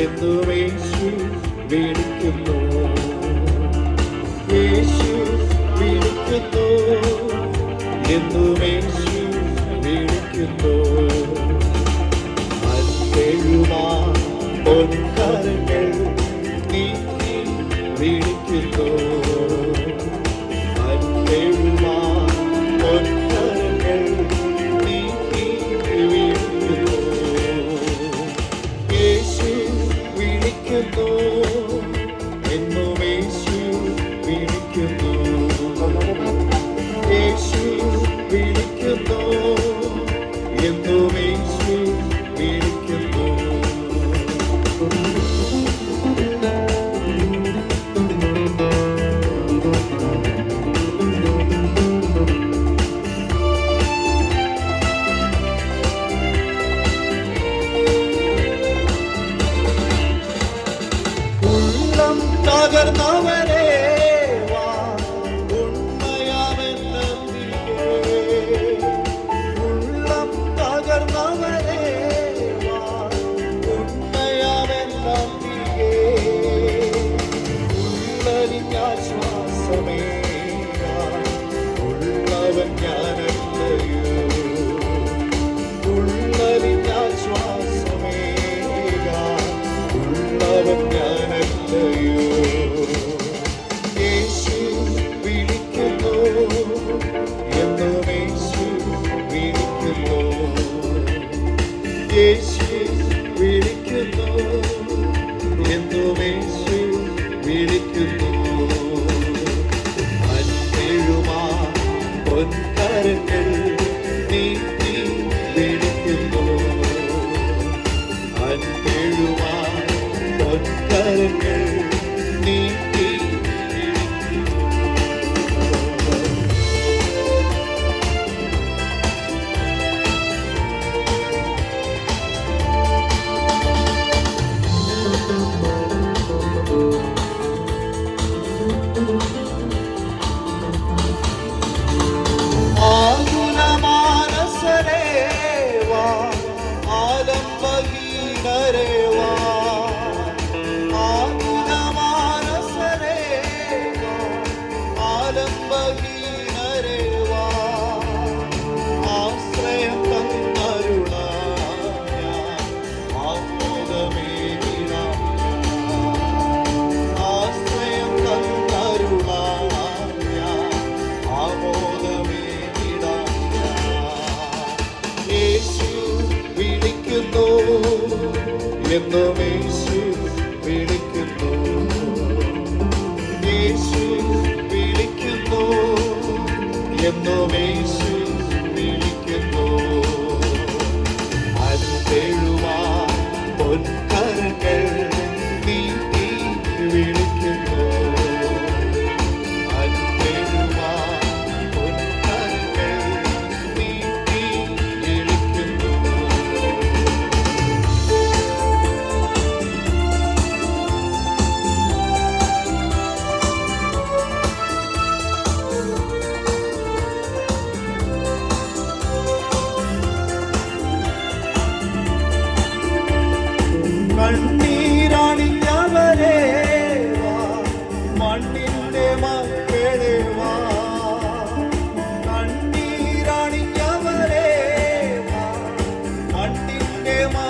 എന്നു യേശു വിളിക്കുന്നു. യേശു വിളിക്കുന്നു. എന്നു വിളിക്കുന്നു. വിളിക്കുന്നു. അൻപെഴുമാ പൊൻകരങ്ങൾ നീട്ടി വിളിക്കുന്നു. അൻപെഴുമാ പൊൻകരങ്ങൾ എന്നും യേശു വിളിക്കുന്നു. യേശു വിളിക്കുന്നു. എന്നും Emma.